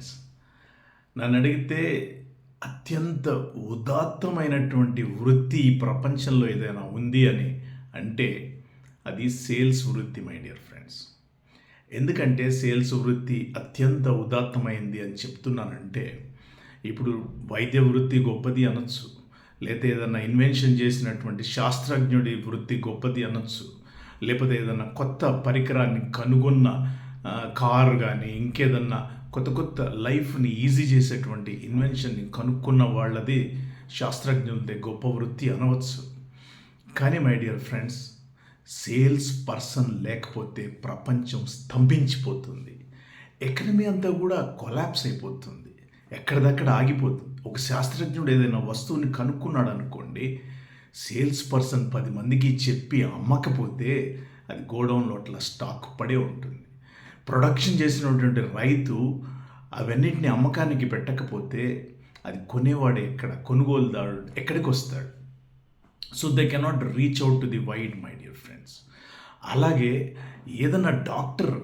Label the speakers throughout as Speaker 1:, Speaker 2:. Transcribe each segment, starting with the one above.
Speaker 1: Friends నన్ను అడిగితే అత్యంత ఉదాత్తమైనటువంటి వృత్తి ఈ ప్రపంచంలో ఏదైనా ఉంది అని అంటే అది సేల్స్ వృత్తి మై డియర్ ఫ్రెండ్స్. ఎందుకంటే సేల్స్ వృత్తి అత్యంత ఉదాత్తమైంది అని చెప్తున్నానంటే ఇప్పుడు వైద్య వృత్తి గొప్పది అనొచ్చు లేకపోతే ఏదైనా ఇన్వెన్షన్ చేసినటువంటి శాస్త్రజ్ఞుడి వృత్తి గొప్పది అనొచ్చు లేకపోతే ఏదైనా కొత్త పరికరాన్ని కనుగొన్న కారు కానీ ఇంకేదన్నా కొత్త కొత్త లైఫ్ని ఈజీ చేసేటువంటి ఇన్వెన్షన్ని కనుక్కున్న వాళ్ళది శాస్త్రజ్ఞులదే గొప్ప వృత్తి అనవచ్చు. కానీ my dear friends sales person లేకపోతే ప్రపంచం స్తంభించిపోతుంది. ఎకనమీ అంతా కూడా కొలాప్స్ అయిపోతుంది. ఎక్కడిదక్కడ ఆగిపోతుంది. ఒక శాస్త్రజ్ఞుడు ఏదైనా వస్తువుని కనుక్కున్నాడు అనుకోండి సేల్స్ పర్సన్ పది మందికి చెప్పి అమ్మకపోతే అది గోడౌన్లో అట్లా స్టాక్ పడే ఉంటుంది. ప్రొడక్షన్ చేసినటువంటి రైతు అవన్నిటిని అమ్మకానికి పెట్టకపోతే అది కొనేవాడు ఎక్కడ? కొనుగోలుదారుడు ఎక్కడికి వస్తాడు? So they cannot reach out to the wide my dear friends అలాగే ఏదైనా డాక్టర్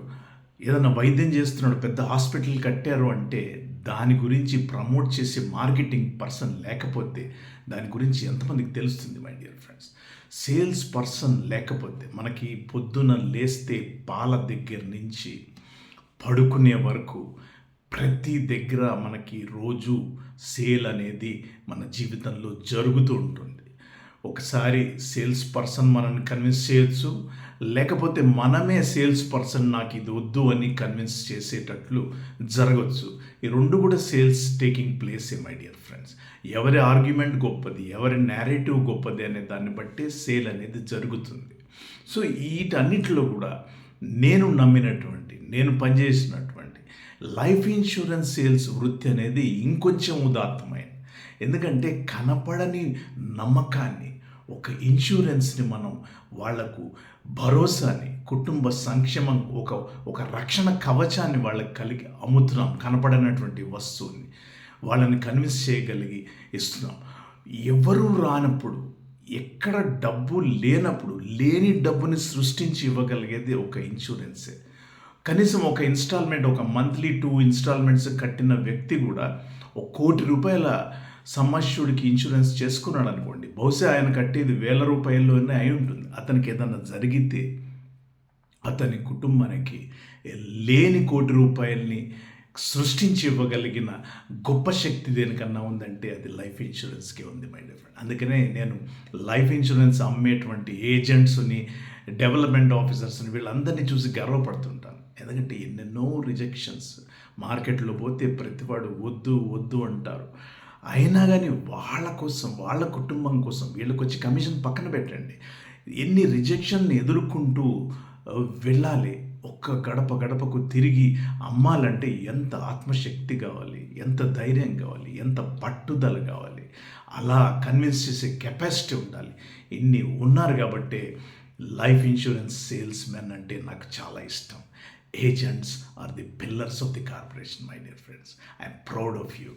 Speaker 1: ఏదైనా వైద్యం చేస్తున్నాడు పెద్ద హాస్పిటల్ కట్టారు అంటే దాని గురించి ప్రమోట్ చేసే మార్కెటింగ్ పర్సన్ లేకపోతే దాని గురించి ఎంతమందికి తెలుస్తుంది my dear friends? Sales person లేకపోతే మనకి పొద్దున లేస్తే పాల దగ్గర నుంచి పడుకునే వరకు ప్రతి దగ్గర మనకి రోజు సేల్ అనేది మన జీవితంలో జరుగుతూ ఉంటుంది. ఒకసారి సేల్స్ పర్సన్ మనల్ని కన్విన్స్ చేయొచ్చు. లేకపోతే మనమే సేల్స్ పర్సన్ నాకు ఇది వద్దు అని కన్విన్స్ చేసేటట్లు జరగవచ్చు ఈ రెండు కూడా sales taking place my dear friends ఎవరి ఆర్గ్యుమెంట్ గొప్పది ఎవరి నేరేటివ్ గొప్పది అనే దాన్ని బట్టి సేల్ అనేది జరుగుతుంది. సో వీటన్నిటిలో కూడా నేను నమ్మినటువంటి నేను పనిచేసినటువంటి లైఫ్ ఇన్సూరెన్స్ సేల్స్ వృత్తి అనేది ఇంకొంచెం ఉదాత్తమైనది ఎందుకంటే కనపడని నమ్మకాన్ని ఒక ఇన్సూరెన్స్ని మనం వాళ్ళకు భరోసాని కుటుంబ సంక్షేమం ఒక ఒక రక్షణ కవచాన్ని వాళ్ళకి కలిగి అమ్ముతున్నాం కనపడనటువంటి వస్తువుని వాళ్ళని కన్విన్స్ చేయగలిగి ఇస్తున్నాం. ఎవరూ రానప్పుడు ఎక్కడ డబ్బు లేనప్పుడు లేని డబ్బుని సృష్టించి ఇవ్వగలిగేది ఒక ఇన్సూరెన్సే కనీసం ఒక ఇన్స్టాల్మెంట్ ఒక మంత్లీ టూ ఇన్స్టాల్మెంట్స్ కట్టిన వ్యక్తి కూడా ఒక కోటి రూపాయల సమస్యుడికి ఇన్సూరెన్స్ చేసుకున్నాడు అనుకోండి. బహుశా ఆయన కట్టేది వేల రూపాయల్లోనే అయి ఉంటుంది. అతనికి ఏదన్నా జరిగితే అతని కుటుంబానికి లేని కోటి రూపాయల్ని సృష్టించి ఇవ్వగలిగిన గొప్ప శక్తి దేనికన్నా ఉందంటే అది లైఫ్ ఇన్సూరెన్స్కే ఉంది మై డిఫరెంట్ అందుకనే నేను లైఫ్ ఇన్సూరెన్స్ అమ్మేటువంటి ఏజెంట్స్ని డెవలప్మెంట్ ఆఫీసర్స్ని వీళ్ళందరినీ చూసి గర్వపడుతుంటాను. ఎందుకంటే ఎన్నెన్నో రిజెక్షన్స్ మార్కెట్లో పోతే ప్రతివాడు వద్దు వద్దు అంటారు. అయినా కానీ వాళ్ళ కోసం వాళ్ళ కుటుంబం కోసం వీళ్ళకి వచ్చి కమిషన్ పక్కన పెట్టండి. ఎన్ని రిజెక్షన్ని ఎదుర్కొంటూ వెళ్ళాలి. ఒక్క గడప గడపకు తిరిగి అమ్మాలంటే ఎంత ఆత్మశక్తి కావాలి ఎంత ధైర్యం కావాలి ఎంత పట్టుదల కావాలి. అలా కన్విన్స్ చేసే కెపాసిటీ ఉండాలి. ఇన్ని ఉన్నారు కాబట్టే లైఫ్ ఇన్సూరెన్స్ సేల్స్ మెన్ అంటే నాకు చాలా ఇష్టం. Agents are the pillars of the corporation my dear friends. I'm proud of you.